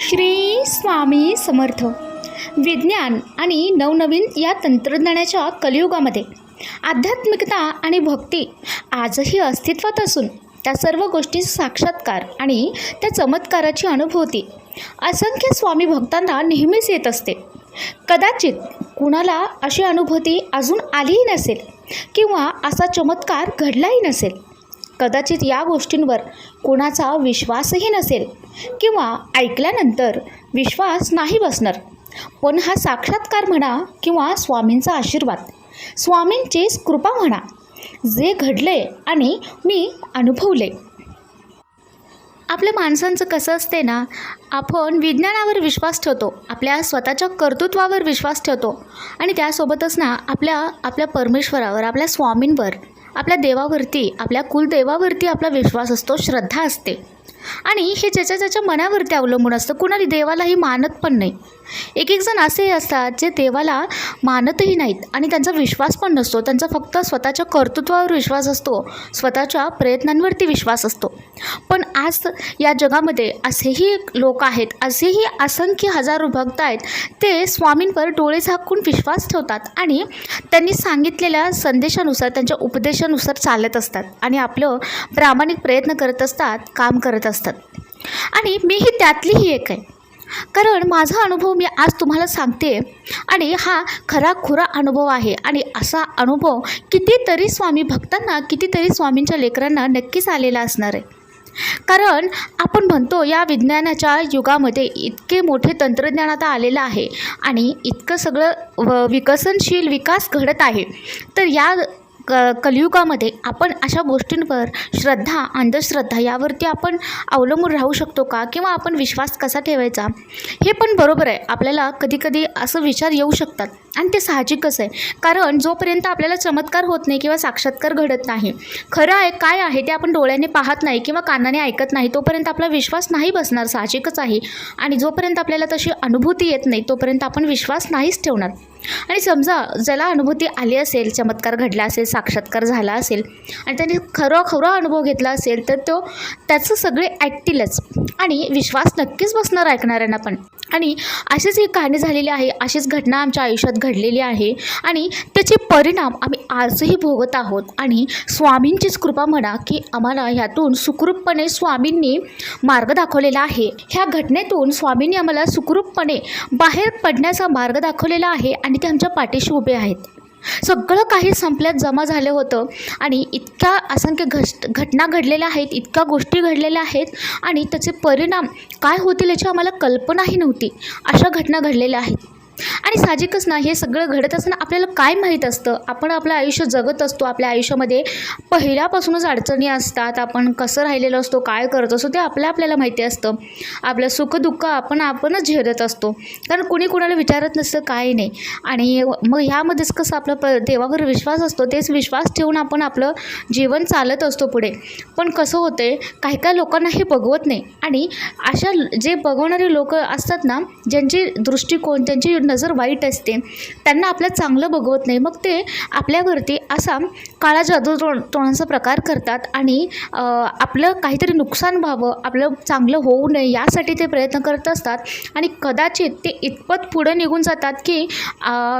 श्री स्वामी समर्थ. विज्ञान आणि नवनवीन या तंत्रज्ञानाच्या कलियुगामध्ये आध्यात्मिकता आणि भक्ती आजही अस्तित्वात असून त्या सर्व गोष्टी साक्षात्कार आणि त्या चमत्काराची अनुभूती असंख्य स्वामी भक्तांना नेहमीच येत असते. कदाचित कुणाला अशी अनुभूती अजून आलीही नसेल किंवा असा चमत्कार घडलाही नसेल. कदाचित या गोष्टींवर कोणाचा विश्वासही नसेल. किंवा ऐकल्यानंतर विश्वास नाही बसणार. पण हा साक्षात्कार म्हणा किंवा स्वामींचा आशीर्वाद स्वामींचीच कृपा म्हणा जे घडले आणि मी अनुभवले. आपल्या माणसांचं कसं असते ना आपण विज्ञानावर विश्वास ठेवतो आपल्या स्वतःच्या कर्तृत्वावर विश्वास ठेवतो आणि त्यासोबतच ना आपल्या आपल्या परमेश्वरावर आपल्या स्वामींवर आपल्या देवावरती आपल्या कुलदेवावरती आपला विश्वास असतो श्रद्धा असते. आणि हे ज्याच्या ज्याच्या मनावरती अवलंबून असतं कुणाला देवालाही मानत पण नाही. एक एक जण असेही असतात जे देवाला मानतही नाहीत आणि त्यांचा विश्वास पण नसतो. त्यांचा फक्त स्वतःच्या कर्तृत्वावर विश्वास असतो स्वतःच्या प्रयत्नांवरती विश्वास असतो. पण आज या जगामध्ये असेही लोक आहेत असेही असंख्य हजारो भक्त आहेत ते स्वामींवर डोळे झाकून विश्वास ठेवतात आणि त्यांनी सांगितलेल्या संदेशानुसार त्यांच्या उपदेशानुसार चालत असतात आणि आपलं प्रामाणिक प्रयत्न करत असतात काम करत असतात असतात. आणि मीही त्यातलीही एक आहे. कारण माझा अनुभव मी आज तुम्हाला सांगते आणि हा खरा खुरा अनुभव आहे आणि असा अनुभव कितीतरी स्वामी भक्तांना कितीतरी स्वामींच्या लेकरांना नक्कीच आलेला असणार आहे. कारण आपण म्हणतो या विज्ञानाच्या युगामध्ये इतके मोठे तंत्रज्ञान आता आलेलं आहे आणि इतकं सगळं व विकसनशील विकास घडत आहे. तर या क कलियुगामध्ये आपण अशा गोष्टींवर श्रद्धा अंधश्रद्धा यावरती आपण अवलंबून राहू शकतो का? किंवा आपण विश्वास कसा ठेवायचा? हे पण बरोबर आहे. आपल्याला कधीकधी असं विचार येऊ शकतात. आणि ते साहजिकच आहे. कारण जोपर्यंत आपल्याला चमत्कार होत नाही किंवा साक्षात्कार घडत नाही खरं आहे काय आहे ते आपण डोळ्याने पाहत नाही किंवा कानाने ऐकत नाही तोपर्यंत आपला विश्वास नाही बसणार साहजिकच आहे. आणि जोपर्यंत आपल्याला तशी अनुभूती येत नाही तोपर्यंत आपण विश्वास नाहीच ठेवणार. आणि समजा ज्याला अनुभूती आली असेल चमत्कार घडला असेल साक्षात्कार झाला असेल आणि त्याने खरं खरा अनुभव घेतला असेल तर तो त्याचं सगळे ऐकतीलच. आणि विश्वास नक्कीच बसणार ऐकणाऱ्यांना पण. आणि अशीच ही कहाणी झालेली आहे अशीच घटना आमच्या आयुष्यात घडलेली आहे आणि त्याचे परिणाम आम्ही आजही भोगत आहोत. आणि स्वामींचीच कृपा म्हणा की आम्हाला ह्यातून सुखरूपपणे स्वामींनी मार्ग दाखवलेला आहे. ह्या घटनेतून स्वामींनी आम्हाला सुखरूपपणे बाहेर पडण्याचा मार्ग दाखवलेला आहे आणि ते आमच्या पाठीशी उभे आहेत. सगळं काही संपल्यात जमा झालं होतं आणि इतक्या असंख्य घट घटना घडलेल्या आहेत इतक्या गोष्टी घडलेल्या आहेत आणि त्याचे परिणाम काय होतील याची आम्हाला कल्पनाही नव्हती. अशा घटना घडलेल्या आहेत. आणि साहजिकच ना हे सगळं घडत असताना आपल्याला काय माहीत असतं? आपण आपलं आयुष्य जगत असतो आपल्या आयुष्यामध्ये पहिल्यापासूनच अडचणी असतात आपण कसं राहिलेलं असतो काय करत असतो ते आपल्या आपल्याला माहिती असतं. आपलं सुखदुःख आपण आपणच झेलत असतो. कारण कुणी कुणाला विचारत नसतं काय नाही. आणि मग ह्यामध्येच कसं आपलं प देवावर विश्वास असतो तेच विश्वास ठेवून आपण आपलं जीवन चालत असतो पुढे. पण कसं होते काही काही लोकांना हे बघवत नाही. आणि अशा जे बघवणारे लोक असतात ना ज्यांची दृष्टिकोन त्यांची नजर वाईट असते. त्यांना आपलं चांगलं बघवत नाही. मग ते आपल्यावरती असा काळा जादू तो तोडांचा प्रकार करतात आणि आपलं काहीतरी नुकसान व्हावं आपलं चांगलं होऊ नये यासाठी ते प्रयत्न करत असतात. आणि कदाचित ते इतपत पुढे निघून जातात की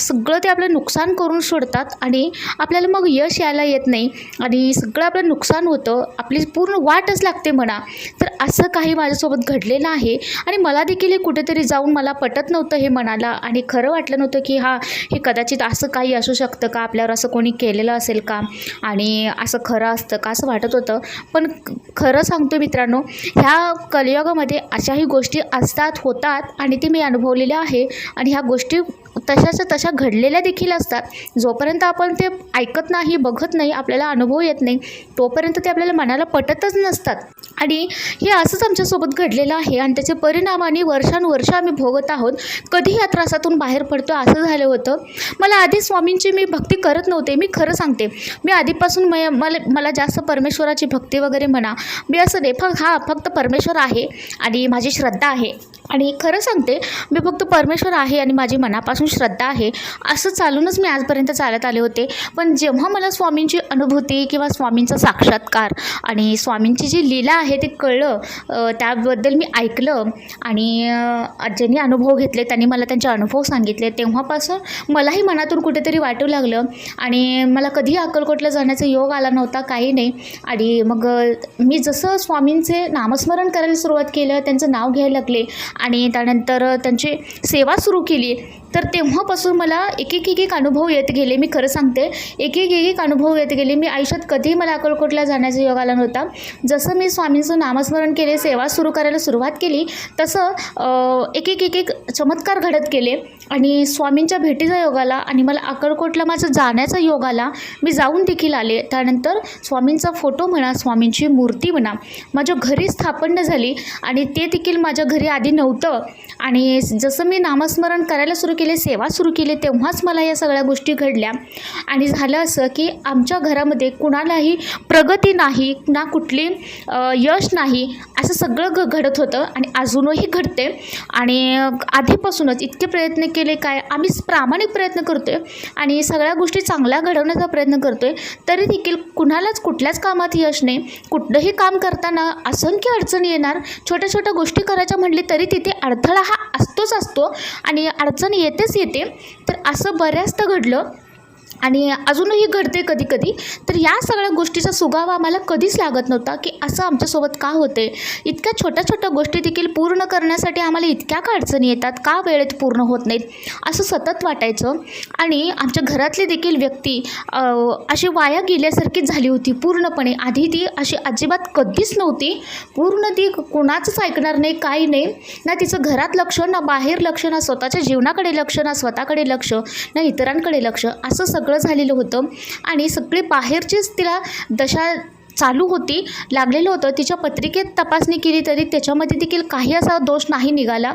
सगळं ते आपलं नुकसान करून सोडतात आणि आपल्याला मग यश यायला येत नाही. आणि सगळं आपलं नुकसान होतं आपली पूर्ण वाटच लागते म्हणा. तर असं काही माझ्यासोबत घडलेलं आहे आणि मला देखील हे कुठेतरी जाऊन मला पटत नव्हतं हे मनाला आणि खरं वाटलं नव्हतं की हा हे कदाचित असं काही असू शकतं का? आपल्यावर असं कोणी केलेलं असेल का? आणि असं खरं असतं का असं वाटत होतं. पण खरं सांगतो मित्रांनो ह्या कलियुगामध्ये अशाही गोष्टी असतात होतात आणि ते मी अनुभवलेल्या आहे. आणि ह्या गोष्टी तशाच्या तशा घडलेल्या देखील असतात. जोपर्यंत आपण ते ऐकत नाही बघत नाही आपल्याला अनुभव येत नाही तोपर्यंत ते आपल्याला मनाला पटतच नसतात. आणि हे असंच आमच्यासोबत घडलेलं आहे आणि त्याचे परिणाम आणि वर्षानुवर्ष आम्ही भोगत आहोत. कधी या त्रासातून बाहेर पडतो असं झालं होतं. मला आधी स्वामींची मी भक्ती करत नव्हते मी खरं सांगते. मी आधीपासून म मला मला जास्त परमेश्वराची भक्ती वगैरे म्हणा मी असं नाही फक्त हा फक्त परमेश्वर आहे आणि माझी श्रद्धा आहे. आणि खरं सांगते मी फक्त परमेश्वर आहे आणि माझी मनापासून श्रद्धा आहे असं चालूनच मी आजपर्यंत चालत आले होते. पण जेव्हा मला स्वामींची अनुभूती किंवा स्वामींचा साक्षात्कार आणि स्वामींची जी लीला आहे ते कळलं त्याबद्दल मी ऐकलं आणि ज्यांनी अनुभव घेतले त्यांनी मला त्यांचे अनुभव सांगितले तेव्हापासून मलाही मनातून कुठेतरी वाटू लागलं आणि मला कधीही अक्कलकोटला जाण्याचा योग आला नव्हता काही नाही. आणि मग मी जसं स्वामींचे नामस्मरण करायला सुरुवात केलं त्यांचं नाव घ्यायला लागले आणि त्यानंतर त्यांची सेवा सुरू केली तर तेव्हापासून मला एक एक एक एक अनुभव येत गेले मी खरं सांगते. एक एक एक एक अनुभव येत गेले. मी आयुष्यात कधीही मला अक्कलकोटला जाण्याचा योग आला नव्हता. जसं मी स्वामींचं नामस्मरण केले सेवा सुरू करायला सुरुवात केली तसं एक एक एक एक चमत्कार घडत गेले आणि स्वामींच्या भेटीचा योग आला आणि मला अक्कलकोटला माझं जाण्याचा योग आला. मी जाऊन देखील आले. त्यानंतर स्वामींचा फोटो म्हणा स्वामींची मूर्ती म्हणा माझ्या घरी स्थापन झाली आणि ते देखील माझ्या घरी आधी नव्हतं. आणि जसं मी नामस्मरण करायला सुरू केलं सेवा सुरू केली तेव्हाच मला या सगळ्या गोष्टी घडल्या. आणि झालं असं की आमच्या घरामध्ये कुणालाही प्रगती नाही ना कुठली यश नाही असं सगळं घ घडत होतं आणि अजूनही घडते. आणि आधीपासूनच इतके प्रयत्न केले काय आम्ही प्रामाणिक प्रयत्न करतो आहे आणि सगळ्या गोष्टी चांगल्या घडवण्याचा प्रयत्न करतो आहे तरी देखील कुणालाच कुठल्याच कामात यश नाही. कुठलंही काम करताना असंख्य अडचणी येणार छोट्या छोट्या गोष्टी करायच्या म्हटली तरी तिथे अडथळा हा असतोच असतो. आणि अडचण येतेच येते. तर असं बऱ्याचदा घडलं आणि अजूनही घडते कधी कधी. तर या सगळ्या गोष्टीचा सुगावा आम्हाला कधीच लागत नव्हता की असं आमच्यासोबत का होते? इतक्या छोट्या छोट्या गोष्टी देखील पूर्ण करण्यासाठी आम्हाला इतक्या का अडचणी येतात? का वेळेत पूर्ण होत नाहीत? असं सतत वाटायचं. आणि आमच्या घरातली देखील व्यक्ती अशी वाया गेल्यासारखीच झाली होती पूर्णपणे. आधी ती अशी अजिबात कधीच नव्हती. पूर्ण ती कोणाचंच ऐकणार नाही काही नाही. ना तिचं घरात लक्ष ना बाहेर लक्ष ना स्वतःच्या जीवनाकडे लक्ष ना स्वतःकडे लक्ष ना इतरांकडे लक्ष. असं सगळं सगळं झालेलं होतं. आणि सगळी बाहेरचीच तिला दशा चालू होती लागलेलं होतं. तिच्या पत्रिकेत तपासणी केली तरी त्याच्यामध्ये देखील काही असा दोष नाही निघाला.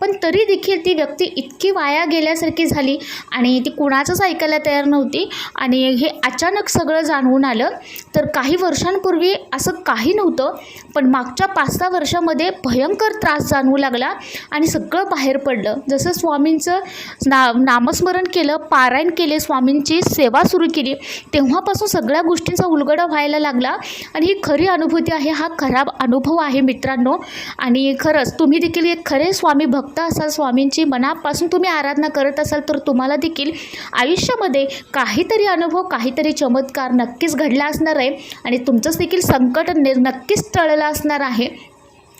पण तरी देखील ती व्यक्ती इतकी वाया गेल्यासारखी झाली आणि ती कुणाचंच ऐकायला तयार नव्हती आणि हे अचानक सगळं जाणवून आलं. तर काही वर्षांपूर्वी असं काही नव्हतं. पण मागच्या पाच सहा वर्षामध्ये भयंकर त्रास जाणवू लागला आणि सगळं बाहेर पडलं. जसं स्वामींचं ना नामस्मरण केलं पारायण केले स्वामींची सेवा सुरू केली तेव्हापासून सगळ्या गोष्टींचा उलगडा व्हायला लागला. आणि ही खरी अनुभूती आहे हा खराब अनुभव आहे मित्रांनो. आणि खरंच तुम्ही देखील एक खरे स्वामी भक्त असाल स्वामींची मनापासून तुम्ही आराधना करत असाल तर तुम्हाला देखील आयुष्यामध्ये काहीतरी अनुभव काहीतरी चमत्कार नक्कीच घडला असणार आहे. आणि तुमचंच देखील संकट नि नक्कीच टळलं असणार आहे.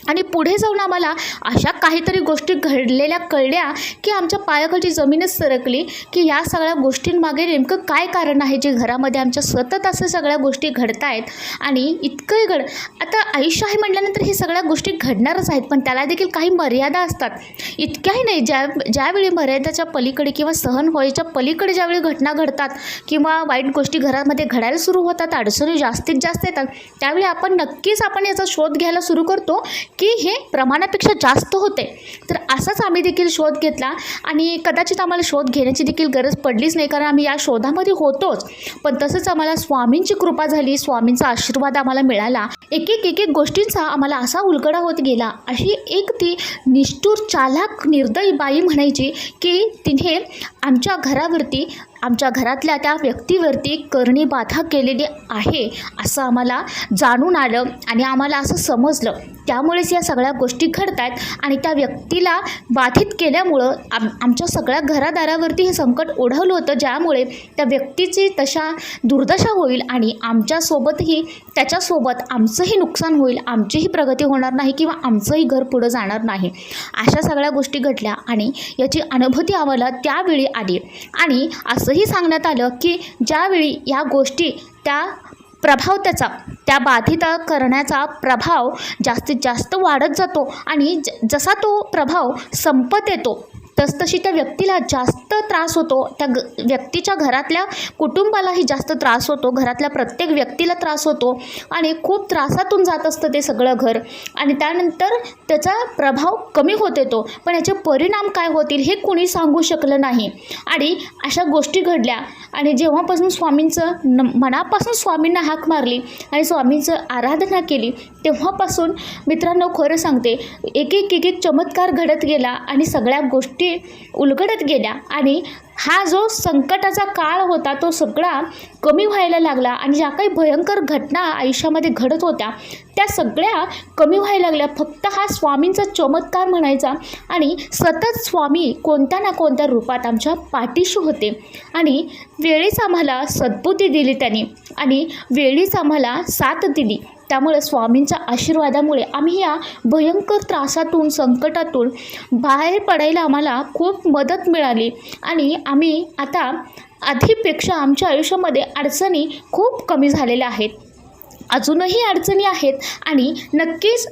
आणि पुढे जाऊन आम्हाला अशा काहीतरी गोष्टी घडलेल्या कळल्या की आमच्या पायाखालची जमीनच सरकली की या सगळ्या गोष्टींमागे नेमकं काय कारण आहे जे घरामध्ये आमच्या सतत असं सगळ्या गोष्टी घडत आहेत आणि इतकंही घड आता आयुष्य आहे म्हटल्यानंतर हे सगळ्या गोष्टी घडणारच आहेत पण त्याला देखील काही मर्यादा असतात. इतक्याही नाही ज्या ज्यावेळी मर्यादाच्या पलीकडे किंवा सहन व्हायच्या पलीकडे ज्यावेळी घटना घडतात किंवा वाईट गोष्टी घरामध्ये घडायला सुरू होतात अडचणी जास्तीत जास्त येतात त्यावेळी आपण नक्कीच आपण याचा शोध घ्यायला सुरू करतो की हे प्रमाणापेक्षा जास्त होते. तर असाच आम्ही देखील शोध घेतला आणि कदाचित आम्हाला शोध घेण्याची देखील गरज पडलीच नाही कारण आम्ही या शोधामध्ये होतोच. पण तसंच आम्हाला स्वामींची कृपा झाली स्वामींचा आशीर्वाद आम्हाला मिळाला. एक एक एक एक गोष्टींचा आम्हाला असा उलगडा होत गेला. अशी एक ती निष्ठूर चालाक निर्दयी बाई म्हणायची की तिने आमच्या घरावरती आमच्या घरातल्या त्या व्यक्तीवरती करणी बाधा केलेली आहे असं आम्हाला जाणून आलं आणि आम्हाला असं समजलं. त्यामुळेच या सगळ्या गोष्टी घडत आहेत आणि त्या व्यक्तीला बाधित केल्यामुळं आम आमच्या सगळ्या घरादारावरती हे संकट ओढवलं होतं ज्यामुळे त्या व्यक्तीची तशा दुर्दशा होईल आणि आमच्यासोबतही त्याच्यासोबत आमचंही नुकसान होईल आमचीही प्रगती होणार नाही किंवा आमचंही घर पुढं जाणार नाही. अशा सगळ्या गोष्टी घडल्या आणि याची अनुभूती आम्हाला त्यावेळी आली. आणि असं असंही सांगण्यात आलं की ज्यावेळी या गोष्टी त्या प्रभाव त्याचा त्या बाधित करण्याचा प्रभाव जास्तीत जास्त वाढत जातो आणि ज जसा तो प्रभाव संपत येतो तसतशी त्या व्यक्तीला जास्त त्रास होतो. त्या ग व्यक्तीच्या घरातल्या कुटुंबालाही जास्त त्रास होतो. घरातल्या प्रत्येक व्यक्तीला त्रास होतो. आणि खूप त्रासातून जात असतं ते सगळं घर. आणि त्यानंतर त्याचा प्रभाव कमी होत येतो. पण याचे परिणाम काय होतील हे कोणी सांगू शकलं नाही. आणि अशा गोष्टी घडल्या. आणि जेव्हापासून स्वामींचं न मनापासून स्वामींना हाक मारली आणि स्वामींचं आराधना केली तेव्हापासून मित्रांनो खरं सांगते एक एक एक एक चमत्कार घडत गेला आणि सगळ्या गोष्टी उलगडत गेल्या आणि हा जो संकटाचा काळ होता तो सगळा कमी व्हायला लागला आणि ज्या काही भयंकर घटना आयुष्यामध्ये घडत होत्या त्या सगळ्या कमी व्हायला लागल्या. फक्त हा स्वामींचा चमत्कार म्हणायचा आणि सतत स्वामी कोणत्या ना कोणत्या रूपात आमच्या पाठीशी होते. आणि वेळीच आम्हाला सद्बुद्धी दिली त्यांनी आणि वेळीच आम्हाला साथ दिली. त्यामुळे स्वामींच्या आशीर्वादामुळे आम्ही या भयंकर त्रासातून संकटातून बाहेर पडायला आम्हाला खूप मदत मिळाली आणि आम्ही आता आधीपेक्षा आमच्या आयुष्यामध्ये अडचणी खूप कमी झालेल्या आहेत. अजूनही अडचणी आहेत आणि नक्कीच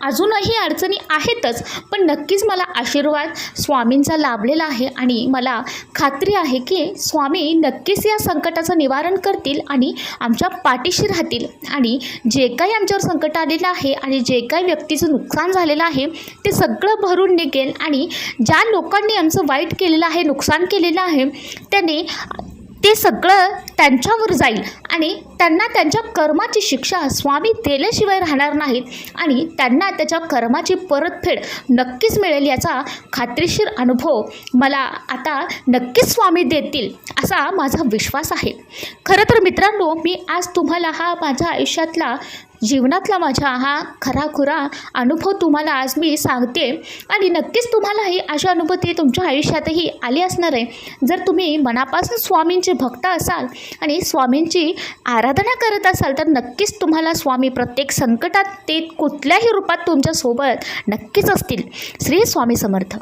अजूनही अडचणी आहेतच पण नक्कीच मला आशीर्वाद स्वामींचा लाभलेला आहे आणि मला खात्री आहे की स्वामी नक्कीच या संकटाचं निवारण करतील आणि आमच्या पाठीशी राहतील. आणि जे काही आमच्यावर संकट आलेलं आहे आणि जे काही व्यक्तीचं नुकसान झालेलं आहे ते सगळं भरून निघेल आणि ज्या लोकांनी आमचं वाईट केलेलं आहे नुकसान केलेलं आहे त्याने ते सगळं त्यांच्यावर जाईल. आणि त्यांना त्यांच्या कर्माची शिक्षा स्वामी दिल्याशिवाय राहणार नाहीत. आणि त्यांना त्याच्या कर्माची परतफेड नक्कीच मिळेल याचा खात्रीशीर अनुभव मला आता नक्कीच स्वामी देतील असा माझा विश्वास आहे. खरं तर मित्रांनो मी आज तुम्हाला हा माझ्या आयुष्यातला जीवनातला माझा हा खराखुरा अनुभव तुम्हाला आज मी सांगते. आणि नक्कीच तुम्हालाही अशा अनुभूती तुमच्या आयुष्यातही आली असणार आहे. जर तुम्ही मनापासून स्वामींचे भक्त असाल आणि स्वामींची आराधना करत असाल तर नक्कीच तुम्हाला स्वामी प्रत्येक संकटात ते कुठल्याही रूपात तुमच्यासोबत नक्कीच असतील. श्री स्वामी समर्थ.